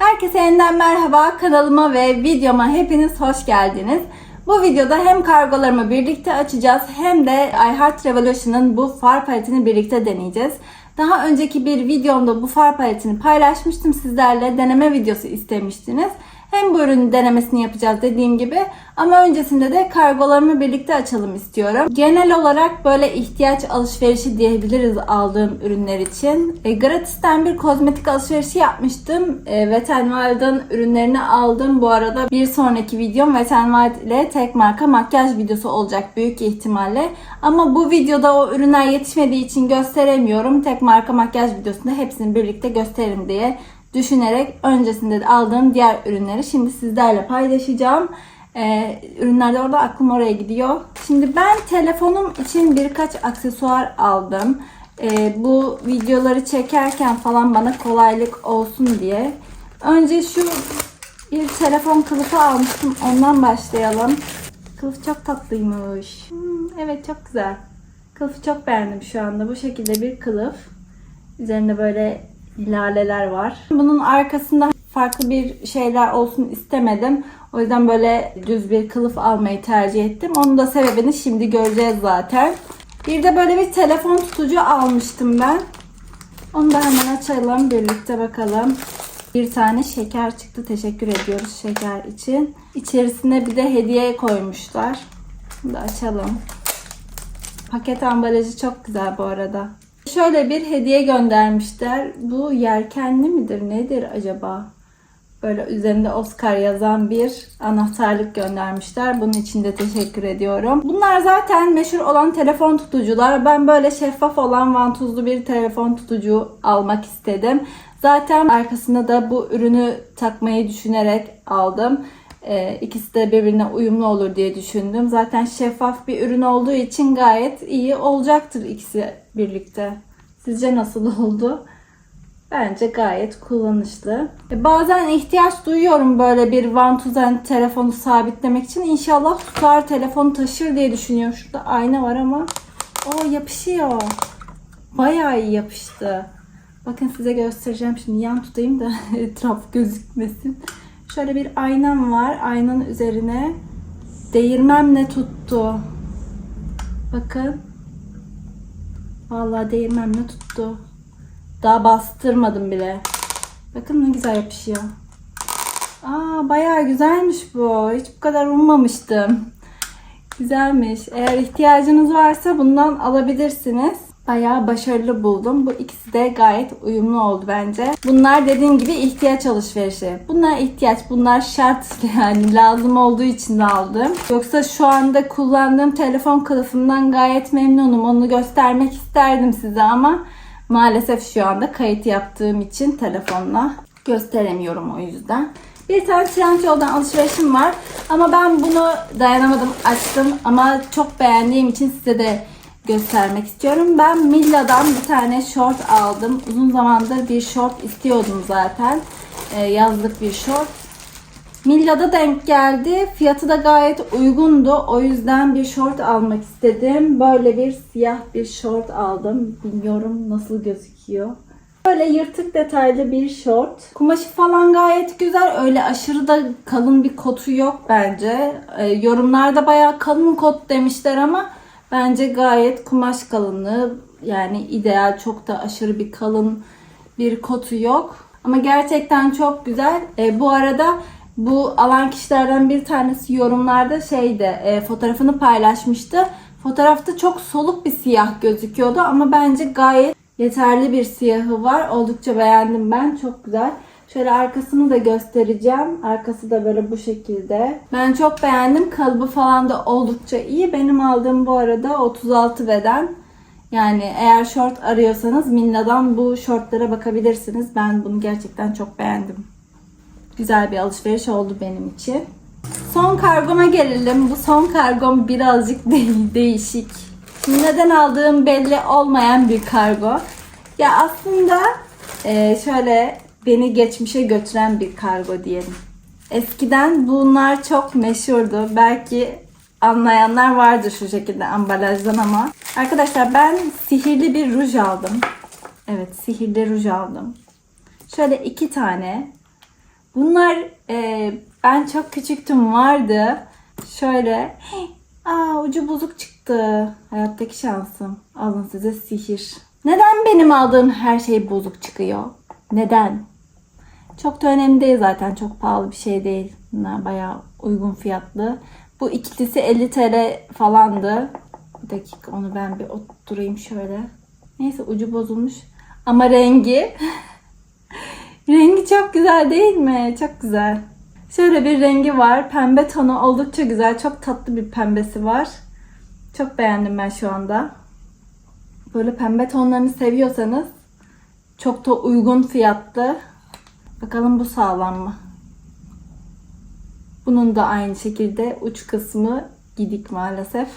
Herkese yeniden merhaba. Kanalıma ve videoma hepiniz hoş geldiniz. Bu videoda hem kargolarımı birlikte açacağız hem de iHeart Revolution'ın bu far paletini birlikte deneyeceğiz. Daha önceki bir videomda bu far paletini paylaşmıştım sizlerle. Deneme videosu istemiştiniz. Hem bu ürünün denemesini yapacağız dediğim gibi ama öncesinde de kargolarımı birlikte açalım istiyorum. Genel olarak böyle ihtiyaç alışverişi diyebiliriz aldığım ürünler için. E, gratisten bir kozmetik alışverişi yapmıştım. E, Wet Wild'ın ürünlerini aldım. Bu arada bir sonraki videom Wet Wild ile tek marka makyaj videosu olacak büyük ihtimalle. Ama bu videoda o ürünler yetişmediği için gösteremiyorum. Tek marka makyaj videosunda hepsini birlikte gösteririm diye düşünerek öncesinde de aldığım diğer ürünleri şimdi sizlerle paylaşacağım. Ee, ürünler de orada aklım oraya gidiyor. Şimdi ben telefonum için birkaç aksesuar aldım. Ee, bu videoları çekerken falan bana kolaylık olsun diye. Önce şu bir telefon kılıfı almıştım. Ondan başlayalım. Kılıf çok tatlıymış. Hmm, evet çok güzel. Kılıfı çok beğendim şu anda. Bu şekilde bir kılıf. Üzerinde böyle laleler var. Bunun arkasında farklı bir şeyler olsun istemedim. O yüzden böyle düz bir kılıf almayı tercih ettim. Onun da sebebini şimdi göreceğiz zaten. Bir de böyle bir telefon tutucu almıştım ben. Onu da hemen açalım birlikte bakalım. Bir tane şeker çıktı. Teşekkür ediyoruz şeker için. İçerisine bir de hediye koymuşlar. Bunu da açalım. Paket ambalajı çok güzel bu arada. Şöyle bir hediye göndermişler. Bu yelkenli midir nedir acaba? Böyle üzerinde Oscar yazan bir anahtarlık göndermişler. Bunun için de teşekkür ediyorum. Bunlar zaten meşhur olan telefon tutucular. Ben böyle şeffaf olan vantuzlu bir telefon tutucu almak istedim. Zaten arkasında da bu ürünü takmayı düşünerek aldım. Ee, ikisi de birbirine uyumlu olur diye düşündüm. Zaten şeffaf bir ürün olduğu için gayet iyi olacaktır ikisi birlikte. Sizce nasıl oldu? Bence gayet kullanışlı. E, bazen ihtiyaç duyuyorum böyle bir vantuzen telefonu sabitlemek için. İnşallah tutar telefonu taşır diye düşünüyorum. Şurada ayna var ama o yapışıyor. Bayağı iyi yapıştı. Bakın size göstereceğim şimdi yan tutayım da etraf gözükmesin. Şöyle bir aynam var. Aynanın üzerine değirmemle tuttu. Bakın. Vallahi değirmemle tuttu. Daha bastırmadım bile. Bakın ne güzel yapışıyor. Aa bayağı güzelmiş bu. Hiç bu kadar ummamıştım. Güzelmiş. Eğer ihtiyacınız varsa bundan alabilirsiniz. Bayağı başarılı buldum. Bu ikisi de gayet uyumlu oldu bence. Bunlar dediğim gibi ihtiyaç alışverişi. Bunlar ihtiyaç, bunlar şart yani lazım olduğu için aldım. Yoksa şu anda kullandığım telefon kılıfından gayet memnunum. Onu göstermek isterdim size ama maalesef şu anda kayıt yaptığım için telefonla gösteremiyorum o yüzden. Bir tane Trendyol'dan alışverişim var. Ama ben bunu dayanamadım açtım. Ama çok beğendiğim için size de göstermek istiyorum. Ben Milla'dan bir tane short aldım. Uzun zamandır bir short istiyordum zaten. Ee, yazlık bir short. Milla'da denk geldi. Fiyatı da gayet uygundu. O yüzden bir short almak istedim. Böyle bir siyah bir short aldım. Bilmiyorum nasıl gözüküyor. Böyle yırtık detaylı bir short. Kumaşı falan gayet güzel. Öyle aşırı da kalın bir kotu yok bence. Ee, yorumlarda bayağı kalın kot demişler ama bence gayet kumaş kalınlığı yani ideal çok da aşırı bir kalın bir kotu yok. Ama gerçekten çok güzel. Ee, bu arada bu alan kişilerden bir tanesi yorumlarda şeyde e, fotoğrafını paylaşmıştı. Fotoğrafta çok soluk bir siyah gözüküyordu ama bence gayet yeterli bir siyahı var. Oldukça beğendim ben. Çok güzel. Şöyle arkasını da göstereceğim. Arkası da böyle bu şekilde. Ben çok beğendim. Kalıbı falan da oldukça iyi. Benim aldığım bu arada 36 beden. Yani eğer short arıyorsanız Minna'dan bu shortlara bakabilirsiniz. Ben bunu gerçekten çok beğendim. Güzel bir alışveriş oldu benim için. Son kargoma gelelim. Bu son kargom birazcık de- değişik. Neden aldığım belli olmayan bir kargo. Ya aslında e, şöyle beni geçmişe götüren bir kargo diyelim. Eskiden bunlar çok meşhurdu. Belki anlayanlar vardır şu şekilde ambalajdan ama. Arkadaşlar ben sihirli bir ruj aldım. Evet sihirli ruj aldım. Şöyle iki tane Bunlar e, ben çok küçüktüm vardı. Şöyle aa ucu bozuk çıktı. Hayattaki şansım. Alın size sihir. Neden benim aldığım her şey bozuk çıkıyor? Neden? Çok da önemli değil zaten. Çok pahalı bir şey değil. Bunlar bayağı uygun fiyatlı. Bu ikilisi 50 TL falandı. Bir dakika onu ben bir oturayım şöyle. Neyse ucu bozulmuş. Ama rengi rengi çok güzel değil mi? Çok güzel. Şöyle bir rengi var. Pembe tonu oldukça güzel. Çok tatlı bir pembesi var. Çok beğendim ben şu anda. Böyle pembe tonlarını seviyorsanız çok da uygun fiyatlı. Bakalım bu sağlam mı? Bunun da aynı şekilde uç kısmı gidik maalesef.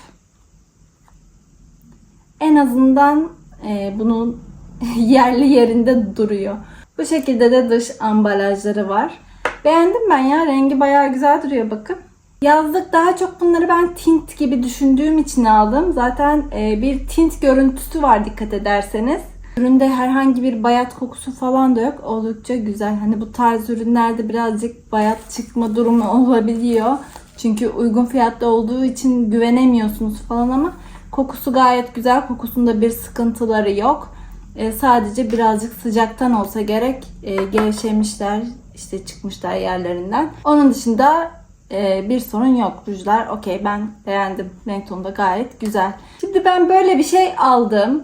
En azından e, bunun yerli yerinde duruyor. Bu şekilde de dış ambalajları var. Beğendim ben ya. Rengi bayağı güzel duruyor bakın. Yazlık daha çok bunları ben tint gibi düşündüğüm için aldım. Zaten e, bir tint görüntüsü var dikkat ederseniz. Üründe herhangi bir bayat kokusu falan da yok. Oldukça güzel. Hani bu tarz ürünlerde birazcık bayat çıkma durumu olabiliyor. Çünkü uygun fiyatlı olduğu için güvenemiyorsunuz falan ama kokusu gayet güzel. Kokusunda bir sıkıntıları yok. E, sadece birazcık sıcaktan olsa gerek e, gevşemişler, işte çıkmışlar yerlerinden. Onun dışında e, bir sorun yok. Rujlar okey ben beğendim. Renk tonu da gayet güzel. Şimdi ben böyle bir şey aldım.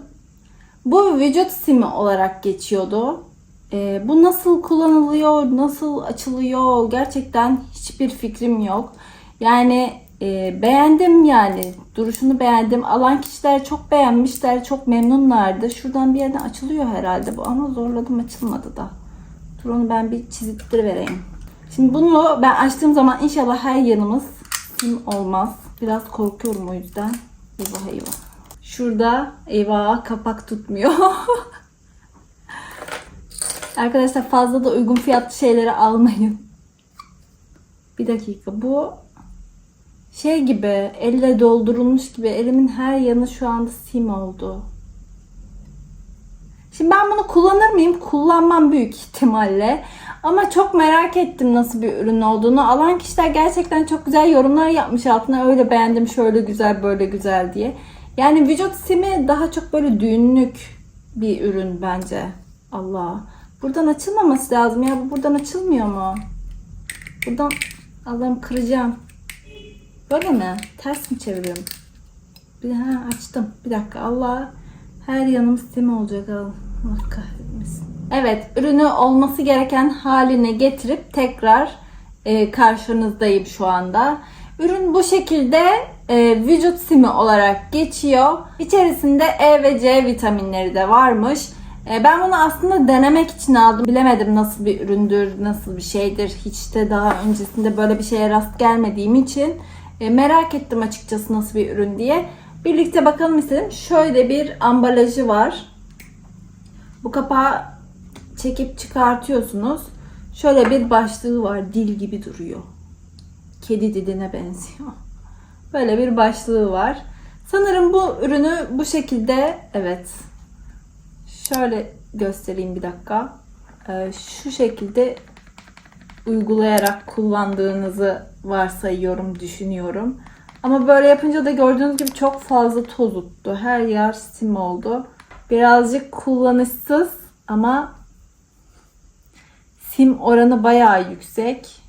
Bu vücut simi olarak geçiyordu. E, bu nasıl kullanılıyor, nasıl açılıyor gerçekten hiçbir fikrim yok. Yani e, beğendim yani. Duruşunu beğendim. Alan kişiler çok beğenmişler, çok memnunlardı. Şuradan bir yerden açılıyor herhalde bu ama zorladım açılmadı da. Dur onu ben bir çizittir vereyim. Şimdi bunu ben açtığım zaman inşallah her yanımız sim olmaz. Biraz korkuyorum o yüzden. Eyvah eyvah. Şurada eyvah kapak tutmuyor. Arkadaşlar fazla da uygun fiyatlı şeyleri almayın. Bir dakika bu şey gibi elle doldurulmuş gibi elimin her yanı şu anda sim oldu. Şimdi ben bunu kullanır mıyım? Kullanmam büyük ihtimalle. Ama çok merak ettim nasıl bir ürün olduğunu. Alan kişiler gerçekten çok güzel yorumlar yapmış altına. Öyle beğendim, şöyle güzel, böyle güzel diye. Yani vücut simi daha çok böyle düğünlük bir ürün bence. Allah. Buradan açılmaması lazım ya. Bu buradan açılmıyor mu? Buradan Allah'ım kıracağım. Böyle mi? Ters mi çeviriyorum? Bir ha açtım. Bir dakika. Allah her yanım sim olacak. Allah kahretmesin. Evet, ürünü olması gereken haline getirip tekrar e, karşınızdayım şu anda. Ürün bu şekilde e, vücut simi olarak geçiyor. İçerisinde E ve C vitaminleri de varmış. E, ben bunu aslında denemek için aldım. Bilemedim nasıl bir üründür, nasıl bir şeydir. Hiç de daha öncesinde böyle bir şeye rast gelmediğim için e, merak ettim açıkçası nasıl bir ürün diye. Birlikte bakalım istedim. Şöyle bir ambalajı var. Bu kapağı çekip çıkartıyorsunuz. Şöyle bir başlığı var. Dil gibi duruyor. Kedi diline benziyor. Böyle bir başlığı var. Sanırım bu ürünü bu şekilde evet. Şöyle göstereyim bir dakika. Ee, şu şekilde uygulayarak kullandığınızı varsayıyorum, düşünüyorum. Ama böyle yapınca da gördüğünüz gibi çok fazla toz uttu. Her yer sim oldu. Birazcık kullanışsız ama sim oranı bayağı yüksek.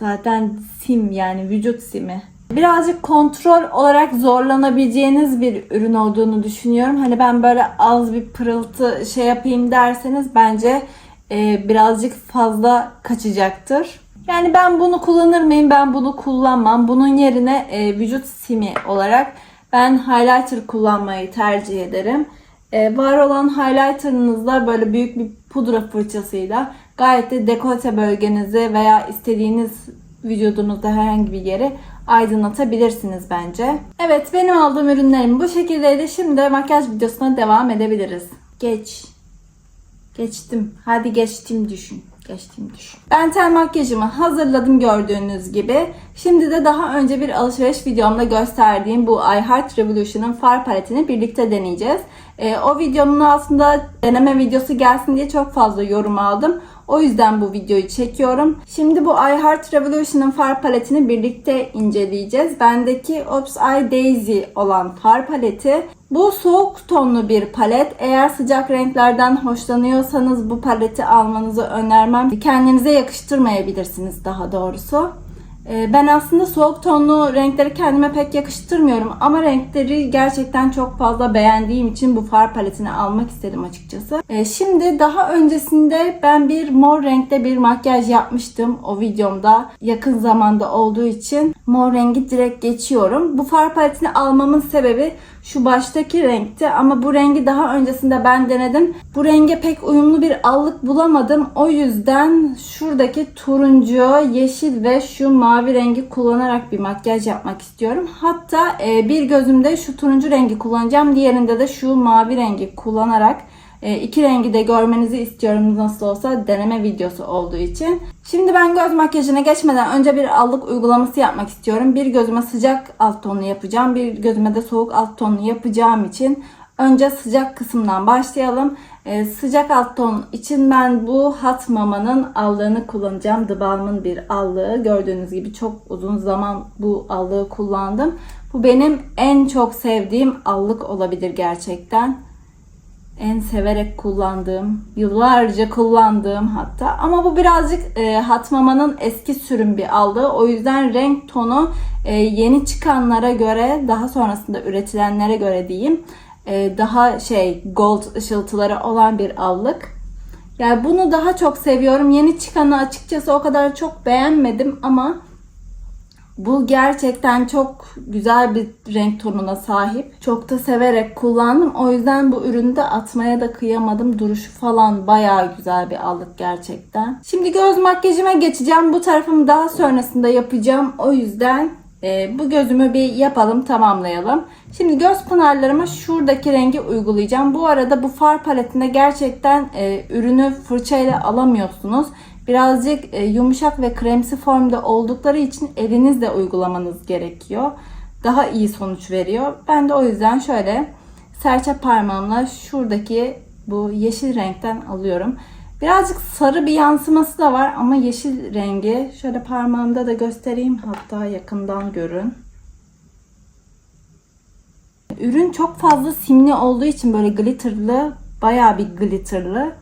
Zaten sim yani vücut simi. Birazcık kontrol olarak zorlanabileceğiniz bir ürün olduğunu düşünüyorum. Hani ben böyle az bir pırıltı şey yapayım derseniz bence e, birazcık fazla kaçacaktır. Yani ben bunu kullanır mıyım? Ben bunu kullanmam. Bunun yerine e, vücut simi olarak ben highlighter kullanmayı tercih ederim. E, var olan highlighter'ınızla böyle büyük bir pudra fırçasıyla gayet de dekolte bölgenizi veya istediğiniz vücudunuzda herhangi bir yeri aydınlatabilirsiniz bence. Evet benim aldığım ürünlerim bu şekildeydi. Şimdi makyaj videosuna devam edebiliriz. Geç. Geçtim. Hadi geçtim düşün. Geçtim düşün. Ben ten makyajımı hazırladım gördüğünüz gibi. Şimdi de daha önce bir alışveriş videomda gösterdiğim bu I Heart Revolution'ın far paletini birlikte deneyeceğiz. E, o videonun altında deneme videosu gelsin diye çok fazla yorum aldım. O yüzden bu videoyu çekiyorum. Şimdi bu iHeart Revolution'ın far paletini birlikte inceleyeceğiz. Bendeki Ops Eye Daisy olan far paleti. Bu soğuk tonlu bir palet. Eğer sıcak renklerden hoşlanıyorsanız bu paleti almanızı önermem. Kendinize yakıştırmayabilirsiniz daha doğrusu. Ee, Ben aslında soğuk tonlu renkleri kendime pek yakıştırmıyorum ama renkleri gerçekten çok fazla beğendiğim için bu far paletini almak istedim açıkçası. Ee, Şimdi daha öncesinde ben bir mor renkte bir makyaj yapmıştım o videomda yakın zamanda olduğu için mor rengi direkt geçiyorum. Bu far paletini almamın sebebi şu baştaki renkti ama bu rengi daha öncesinde ben denedim. Bu renge pek uyumlu bir allık bulamadım. O yüzden şuradaki turuncu, yeşil ve şu mavi rengi kullanarak bir makyaj yapmak istiyorum. Hatta e, bir gözümde şu turuncu rengi kullanacağım. Diğerinde de şu mavi rengi kullanarak e, iki rengi de görmenizi istiyorum nasıl olsa deneme videosu olduğu için. Şimdi ben göz makyajına geçmeden önce bir allık uygulaması yapmak istiyorum. Bir gözüme sıcak alt tonlu yapacağım. Bir gözüme de soğuk alt tonlu yapacağım için önce sıcak kısımdan başlayalım. E, sıcak alt ton için ben bu Hat Mama'nın allığını kullanacağım. The Balm'ın bir allığı. Gördüğünüz gibi çok uzun zaman bu allığı kullandım. Bu benim en çok sevdiğim allık olabilir gerçekten en severek kullandığım, yıllarca kullandığım hatta. Ama bu birazcık e, Hatmama'nın eski sürüm bir aldığı. O yüzden renk tonu e, yeni çıkanlara göre, daha sonrasında üretilenlere göre diyeyim, e, daha şey gold ışıltıları olan bir allık. Yani bunu daha çok seviyorum. Yeni çıkanı açıkçası o kadar çok beğenmedim ama bu gerçekten çok güzel bir renk tonuna sahip. Çok da severek kullandım. O yüzden bu ürünü de atmaya da kıyamadım. Duruşu falan bayağı güzel bir allık gerçekten. Şimdi göz makyajıma geçeceğim. Bu tarafımı daha sonrasında yapacağım. O yüzden e, bu gözümü bir yapalım, tamamlayalım. Şimdi göz pınarlarıma şuradaki rengi uygulayacağım. Bu arada bu far paletinde gerçekten e, ürünü fırçayla alamıyorsunuz birazcık e, yumuşak ve kremsi formda oldukları için elinizle uygulamanız gerekiyor. Daha iyi sonuç veriyor. Ben de o yüzden şöyle serçe parmağımla şuradaki bu yeşil renkten alıyorum. Birazcık sarı bir yansıması da var ama yeşil rengi. Şöyle parmağımda da göstereyim hatta yakından görün. Ürün çok fazla simli olduğu için böyle glitterlı, bayağı bir glitterlı.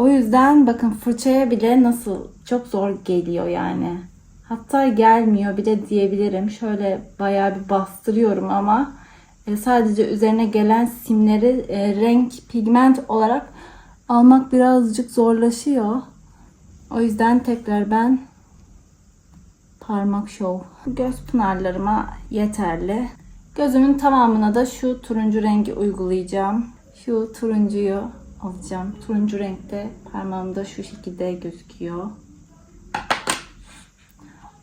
O yüzden bakın fırçaya bile nasıl çok zor geliyor yani. Hatta gelmiyor bile diyebilirim. Şöyle bayağı bir bastırıyorum ama e, sadece üzerine gelen simleri e, renk, pigment olarak almak birazcık zorlaşıyor. O yüzden tekrar ben parmak şov. Göz pınarlarıma yeterli. Gözümün tamamına da şu turuncu rengi uygulayacağım. Şu turuncuyu alacağım. Turuncu renkte parmağımda şu şekilde gözüküyor.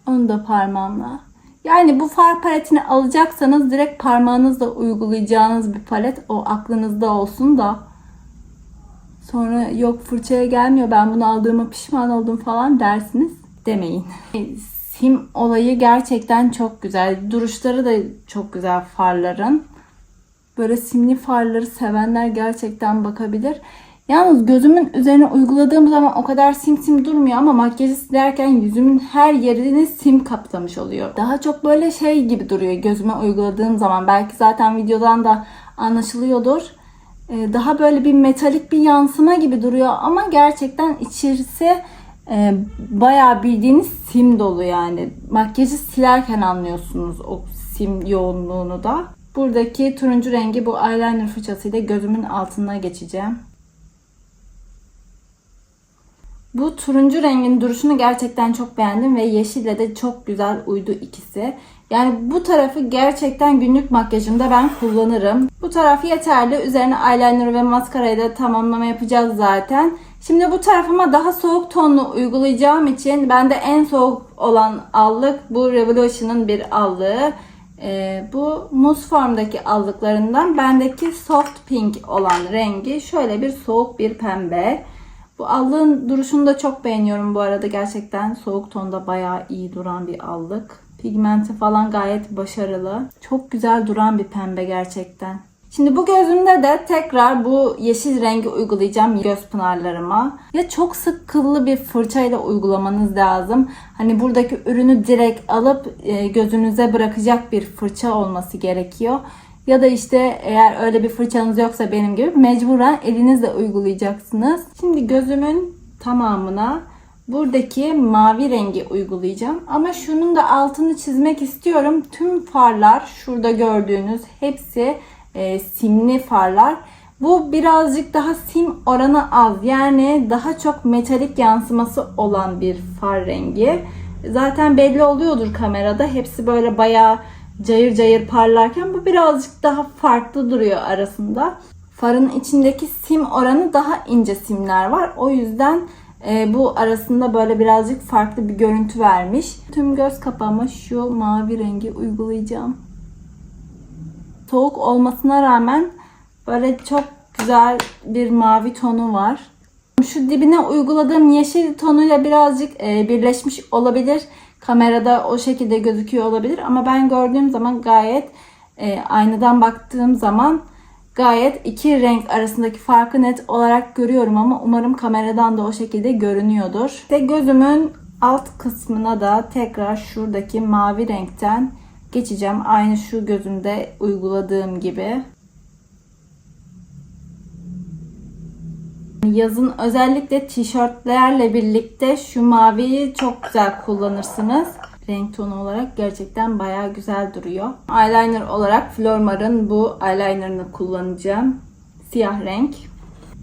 Onu da parmağımla. Yani bu far paletini alacaksanız direkt parmağınızla uygulayacağınız bir palet o aklınızda olsun da sonra yok fırçaya gelmiyor ben bunu aldığıma pişman oldum falan dersiniz demeyin. Sim olayı gerçekten çok güzel. Duruşları da çok güzel farların. Böyle simli farları sevenler gerçekten bakabilir. Yalnız gözümün üzerine uyguladığım zaman o kadar sim sim durmuyor ama makyajı silerken yüzümün her yerini sim kaplamış oluyor. Daha çok böyle şey gibi duruyor gözüme uyguladığım zaman. Belki zaten videodan da anlaşılıyordur. Ee, Daha böyle bir metalik bir yansıma gibi duruyor ama gerçekten içerisi e, bayağı bildiğiniz sim dolu yani. Makyajı silerken anlıyorsunuz o sim yoğunluğunu da. Buradaki turuncu rengi bu eyeliner fırçasıyla gözümün altına geçeceğim. Bu turuncu rengin duruşunu gerçekten çok beğendim ve yeşille de çok güzel uydu ikisi. Yani bu tarafı gerçekten günlük makyajımda ben kullanırım. Bu taraf yeterli. Üzerine eyeliner ve maskarayı da tamamlama yapacağız zaten. Şimdi bu tarafıma daha soğuk tonlu uygulayacağım için bende en soğuk olan allık bu Revolution'ın bir allığı. Ee, bu muz formdaki aldıklarından bendeki soft pink olan rengi şöyle bir soğuk bir pembe. Bu allığın duruşunu da çok beğeniyorum bu arada. Gerçekten soğuk tonda bayağı iyi duran bir allık. Pigmenti falan gayet başarılı. Çok güzel duran bir pembe gerçekten. Şimdi bu gözümde de tekrar bu yeşil rengi uygulayacağım göz pınarlarıma. Ya çok sık kıllı bir fırçayla uygulamanız lazım. Hani buradaki ürünü direkt alıp e, gözünüze bırakacak bir fırça olması gerekiyor. Ya da işte eğer öyle bir fırçanız yoksa benim gibi mecburen elinizle uygulayacaksınız. Şimdi gözümün tamamına buradaki mavi rengi uygulayacağım. Ama şunun da altını çizmek istiyorum. Tüm farlar şurada gördüğünüz hepsi e, simli farlar. Bu birazcık daha sim oranı az. Yani daha çok metalik yansıması olan bir far rengi. Zaten belli oluyordur kamerada. Hepsi böyle bayağı cayır cayır parlarken bu birazcık daha farklı duruyor arasında. Farın içindeki sim oranı daha ince simler var. O yüzden e, bu arasında böyle birazcık farklı bir görüntü vermiş. Tüm göz kapağıma şu mavi rengi uygulayacağım. Soğuk olmasına rağmen böyle çok güzel bir mavi tonu var. Şu dibine uyguladığım yeşil tonuyla birazcık e, birleşmiş olabilir. Kamerada o şekilde gözüküyor olabilir ama ben gördüğüm zaman gayet e, aynadan baktığım zaman gayet iki renk arasındaki farkı net olarak görüyorum ama umarım kameradan da o şekilde görünüyordur. İşte gözümün alt kısmına da tekrar şuradaki mavi renkten geçeceğim. Aynı şu gözümde uyguladığım gibi. Yazın özellikle tişörtlerle birlikte şu maviyi çok güzel kullanırsınız. Renk tonu olarak gerçekten bayağı güzel duruyor. Eyeliner olarak Flormar'ın bu eyelinerını kullanacağım. Siyah renk.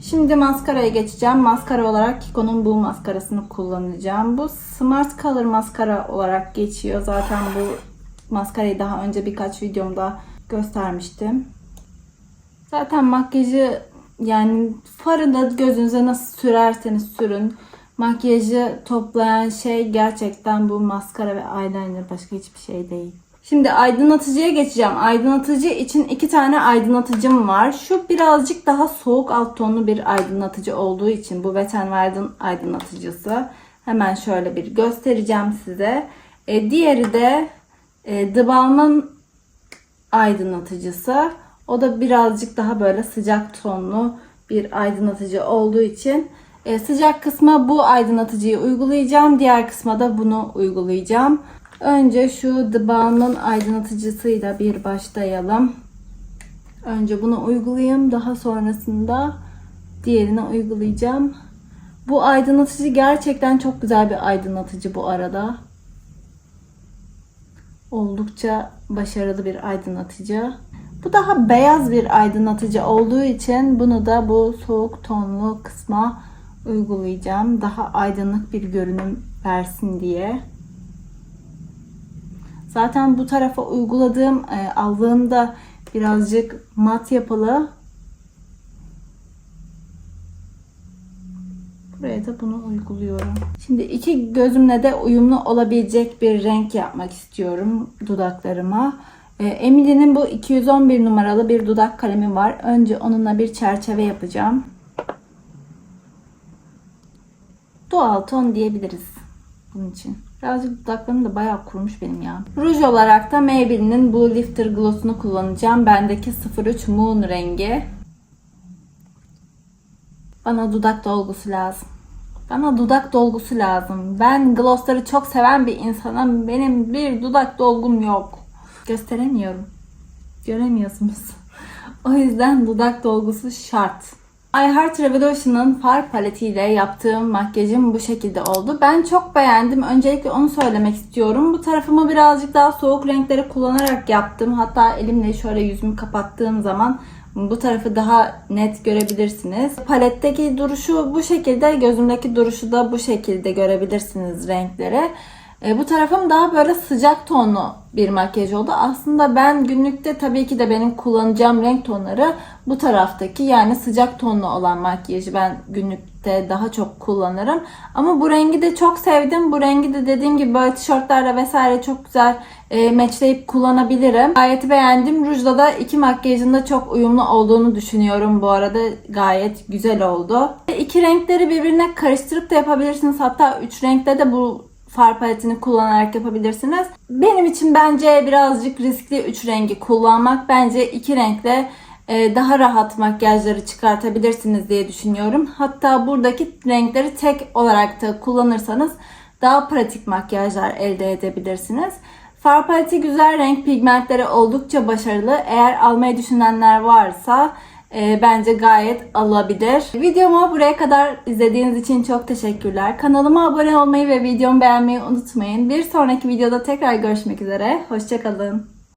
Şimdi maskaraya geçeceğim. Maskara olarak Kiko'nun bu maskarasını kullanacağım. Bu Smart Color maskara olarak geçiyor. Zaten bu maskarayı daha önce birkaç videomda göstermiştim. Zaten makyajı yani farı da gözünüze nasıl sürerseniz sürün. Makyajı toplayan şey gerçekten bu maskara ve eyeliner başka hiçbir şey değil. Şimdi aydınlatıcıya geçeceğim. Aydınlatıcı için iki tane aydınlatıcım var. Şu birazcık daha soğuk alt tonlu bir aydınlatıcı olduğu için bu Wet n Wild'ın aydınlatıcısı. Hemen şöyle bir göstereceğim size. E, diğeri de e, The Balm'ın aydınlatıcısı. O da birazcık daha böyle sıcak tonlu bir aydınlatıcı olduğu için e, sıcak kısma bu aydınlatıcıyı uygulayacağım. Diğer kısma da bunu uygulayacağım. Önce şu The Balm'ın aydınlatıcısıyla bir başlayalım. Önce bunu uygulayayım. Daha sonrasında diğerini uygulayacağım. Bu aydınlatıcı gerçekten çok güzel bir aydınlatıcı bu arada. Oldukça başarılı bir aydınlatıcı. Bu daha beyaz bir aydınlatıcı olduğu için bunu da bu soğuk tonlu kısma uygulayacağım. Daha aydınlık bir görünüm versin diye. Zaten bu tarafa uyguladığım e, da birazcık mat yapılı. Buraya bunu uyguluyorum. Şimdi iki gözümle de uyumlu olabilecek bir renk yapmak istiyorum dudaklarıma. E, Emily'nin bu 211 numaralı bir dudak kalemi var. Önce onunla bir çerçeve yapacağım. Doğal ton diyebiliriz bunun için. Birazcık dudaklarım da bayağı kurumuş benim ya. Ruj olarak da Maybelline'in bu Lifter Gloss'unu kullanacağım. Bendeki 03 Moon rengi. Bana dudak dolgusu lazım. Bana dudak dolgusu lazım. Ben glossları çok seven bir insanım. Benim bir dudak dolgum yok. Gösteremiyorum. Göremiyorsunuz. o yüzden dudak dolgusu şart. I Heart Revolution'ın far paletiyle yaptığım makyajım bu şekilde oldu. Ben çok beğendim. Öncelikle onu söylemek istiyorum. Bu tarafımı birazcık daha soğuk renkleri kullanarak yaptım. Hatta elimle şöyle yüzümü kapattığım zaman bu tarafı daha net görebilirsiniz. Paletteki duruşu bu şekilde, gözümdeki duruşu da bu şekilde görebilirsiniz renkleri. E, bu tarafım daha böyle sıcak tonlu bir makyaj oldu. Aslında ben günlükte tabii ki de benim kullanacağım renk tonları bu taraftaki yani sıcak tonlu olan makyajı ben günlükte daha çok kullanırım. Ama bu rengi de çok sevdim. Bu rengi de dediğim gibi böyle tişörtlerle vesaire çok güzel e, matchleyip kullanabilirim. Gayet beğendim. Rujla da iki makyajın da çok uyumlu olduğunu düşünüyorum bu arada. Gayet güzel oldu. İki renkleri birbirine karıştırıp da yapabilirsiniz. Hatta üç renkte de bu far paletini kullanarak yapabilirsiniz. Benim için bence birazcık riskli üç rengi kullanmak. Bence iki renkle e, daha rahat makyajları çıkartabilirsiniz diye düşünüyorum. Hatta buradaki renkleri tek olarak da kullanırsanız daha pratik makyajlar elde edebilirsiniz. Far paleti güzel, renk pigmentleri oldukça başarılı. Eğer almayı düşünenler varsa e, bence gayet alabilir. Videomu buraya kadar izlediğiniz için çok teşekkürler. Kanalıma abone olmayı ve videomu beğenmeyi unutmayın. Bir sonraki videoda tekrar görüşmek üzere. Hoşçakalın.